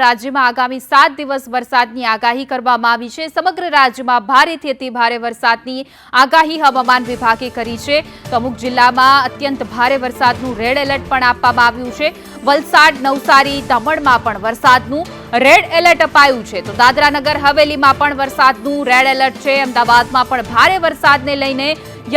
રાજ્યમાં આગામી સાત દિવસ વરસાદની આગાહી કરવામાં આવી છે. સમગ્ર રાજ્યમાં ભારેથી અતિ ભારે વરસાદની આગાહી હવામાન વિભાગે કરી છે. તો અમુક જિલ્લામાં અત્યંત ભારે વરસાદનું રેડ એલર્ટ પણ આપવામાં આવ્યું છે. વલસાડ, નવસારી, દમણમાં પણ વરસાદનું રેડ એલર્ટ અપાયું છે. તો દાદરાનગર, હવેલીમાં પણ વરસાદનું રેડ એલર્ટ છે. અમદાવાદમાં પણ ભારે વરસાદને લઈને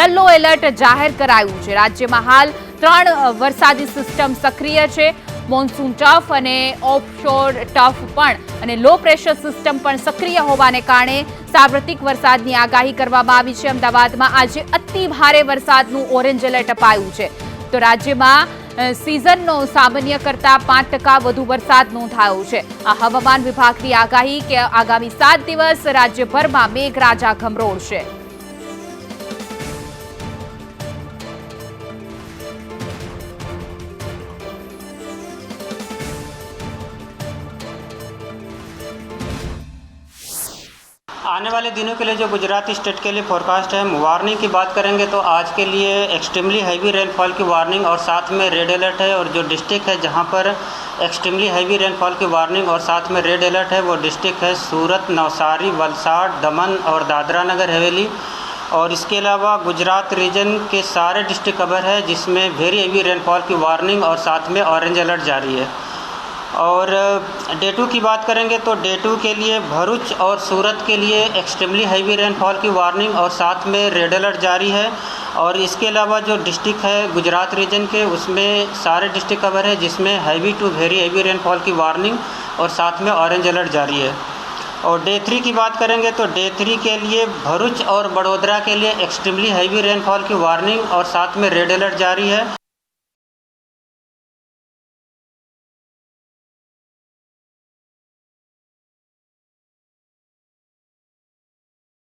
યલો એલર્ટ જાહેર કરાયું છે. રાજ્યમાં હાલ ત્રણ વરસાદી સિસ્ટમ સક્રિય છે. મોન્સૂન ટફ અને ઓફશોર ટફ પણ અને લો પ્રેશર સિસ્ટમ પણ સક્રિય હોવાને કારણે સાર્વત્રિક વરસાદની આગાહી કરવામાં આવી છે. અમદાવાદમાં આજે અતિ ભારે વરસાદનું ઓરેન્જ એલર્ટ અપાયું છે. તો રાજ્યમાં સિઝનનો સામાન્ય કરતાં પાંચ ટકા વધુ વરસાદ નોંધાયો છે. આ હવામાન વિભાગની આગાહી કે આગામી સાત દિવસ રાજ્યભરમાં મેઘરાજા ગમરોળશે आने वाले दिनों के लिए जो गुजरात स्टेट के लिए फोरकास्ट है वार्निंग की बात करेंगे तो आज के लिए एक्सट्रीमली हैवी रेनफॉल की वार्निंग और साथ में रेड अलर्ट है और जो डिस्ट्रिक्ट है जहाँ पर एक्सट्रीमली हैवी रेनफॉल की वार्निंग और साथ में रेड अलर्ट है, वो डिस्ट्रिक्ट है सूरत, नवसारी, वलसाड़, दमन और दादरा नगर हवेली। और इसके अलावा गुजरात रीजन के सारे डिस्ट्रिक्ट कवर है, जिसमें वेरी हैवी रेनफॉल की वार्निंग और साथ में ऑरेंज अलर्ट जारी है। और डे टू की बात करेंगे तो डे टू के लिए भरूच और सूरत के लिए एक्सट्रीमली हैवी रेनफॉल की वार्निंग और साथ में रेड अलर्ट जारी है। और इसके अलावा जो डिस्ट्रिक्ट है गुजरात रीजन के, उसमें सारे डिस्ट्रिक्ट कवर है, जिसमें heavy to very heavy rainfall की वार्निंग और साथ में ऑरेंज अलर्ट जारी है। और डे थ्री की बात करेंगे तो डे थ्री के लिए भरूच और बड़ोदरा के लिए एक्सट्रीमली हैवी रेनफॉल की वार्निंग और साथ में रेड अलर्ट जारी है।